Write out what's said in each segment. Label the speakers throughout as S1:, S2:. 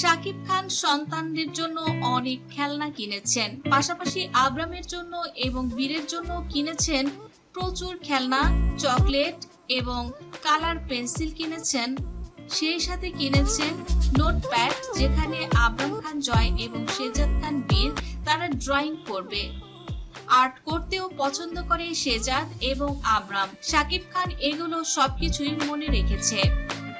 S1: শাকিব খান সন্তানদের জন্য অনেক খেলনা কিনেছেন। পাশাপাশি আব্রামের জন্য এবং বীরের জন্য কিনেছেন প্রচুর খেলনা, চকলেট এবং কালার পেন্সিল কিনেছেন। সেই সাথে কিনেছেন নোটপ্যাড যেখানে আবরাম খান জয় এবং শেজাদ খান বীর তারা ড্রয়িং করবে। আর্ট করতেও পছন্দ করে শেজাদ এবং আবরাম। শাকিব খান এগুলো সবকিছুই মনে রেখেছে।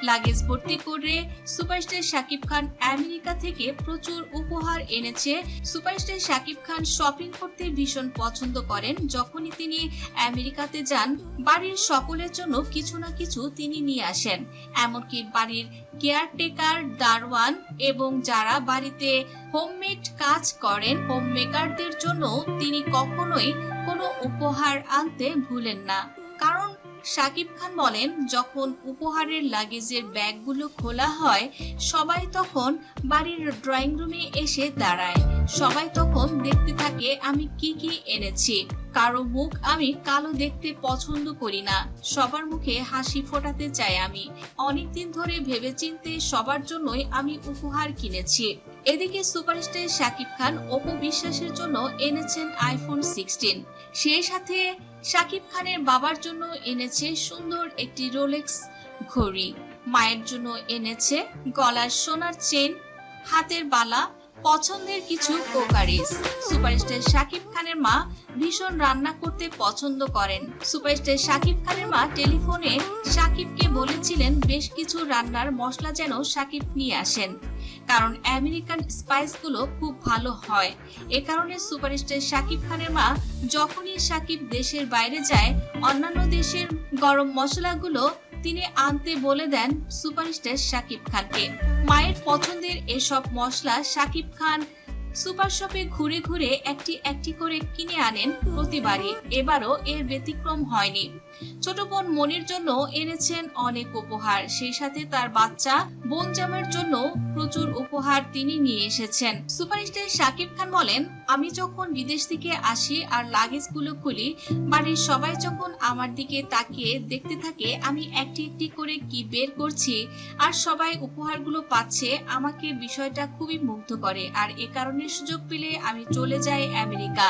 S1: লাগেজ ভর্তি করে সুপারস্টার শাকিব খান আমেরিকা থেকে প্রচুর উপহার এনেছে। সুপারস্টার শাকিব খান শপিং করতে ভীষণ পছন্দ করেন। যখনই তিনি আমেরিকাতে যান, বাড়ির সকলের জন্য কিছু না কিছু তিনি নিয়ে আসেন। এমনকি বাড়ির কেয়ারটেকার দারওয়ান এবং যারা বাড়িতে হোমমেড কাজ করেন হোম মেকারদের জন্য তিনি কখনোই কোনো উপহার আনতে ভুলেন না। কারণ শাকিব খান বলেন, যখন উপহারের লাগেজের ব্যাগগুলো খোলা হয়, সবাই তখন বাড়ির ড্রয়িং রুমে এসে দাঁড়ায়। সবাই তখন দেখতে থাকে, আমি কি কি এনেছি। কারও মুখ আমি কালো দেখতে পছন্দ করি না। সবার মুখে হাসি ফোটাতে চাই আমি। অনেকদিন ধরে ভেবেচিন্তে সবার জন্যই আমি উপহার কিনেছি। এদিকে সুপারস্টার শাকিব খান অপু বিশ্বাসের জন্য এনেছেন আইফোন সিক্সটিন সেই সাথে শাকিব খানের বাবার জন্য এনেছে সুন্দর একটি রোলেক্স ঘড়ি। মায়ের জন্য এনেছে গলার সোনার চেন, হাতের বালা, পছন্দের কিছু কোকারিস সুপারস্টার শাকিব খানের মা ভীষণ রান্না করতে পছন্দ করেন। সুপারস্টার শাকিব খানের মা টেলিফোনে শাকিবকে বলেছিলেন, বেশ কিছু রান্নার মশলা যেন শাকিব নিয়ে আসেন। কারণ আমেরিকান স্পাইসগুলো খুব ভালো হয়। এ কারণে সুপারস্টার শাকিব খানের মা যখনই শাকিব দেশের বাইরে যায়, অন্যান্য দেশের গরম মশলাগুলো তিনি আনতে বলে দেন সুপারস্টার শাকিব খানকে। মায়ের পছন্দের এসব মশলা শাকিব খান সুপার শপে ঘুরে ঘুরে একটি একটি করে কিনে আনেন প্রতিবারই। এবারও এর ব্যতিক্রম হয়নি। ছোট বোন মনির জন্য এনেছেন অনেক উপহার। সেই সাথে তার বাচ্চা বোন জামার জন্য প্রচুর উপহার তিনি নিয়ে এসেছেন। সুপারস্টার শাকিব খান বলেন, আমি যখন বিদেশ থেকে আসি আর লাগেজ লাগেজগুলো খুলি, বাড়ির সবাই যখন আমার দিকে তাকিয়ে দেখতে থাকে, আমি একটি একটি করে কি বের করছি আর সবাই উপহারগুলো পাচ্ছে, আমাকে বিষয়টা খুবই মুগ্ধ করে। আর এ কারণে সুযোগ পেলে আমি চলে যাই আমেরিকা।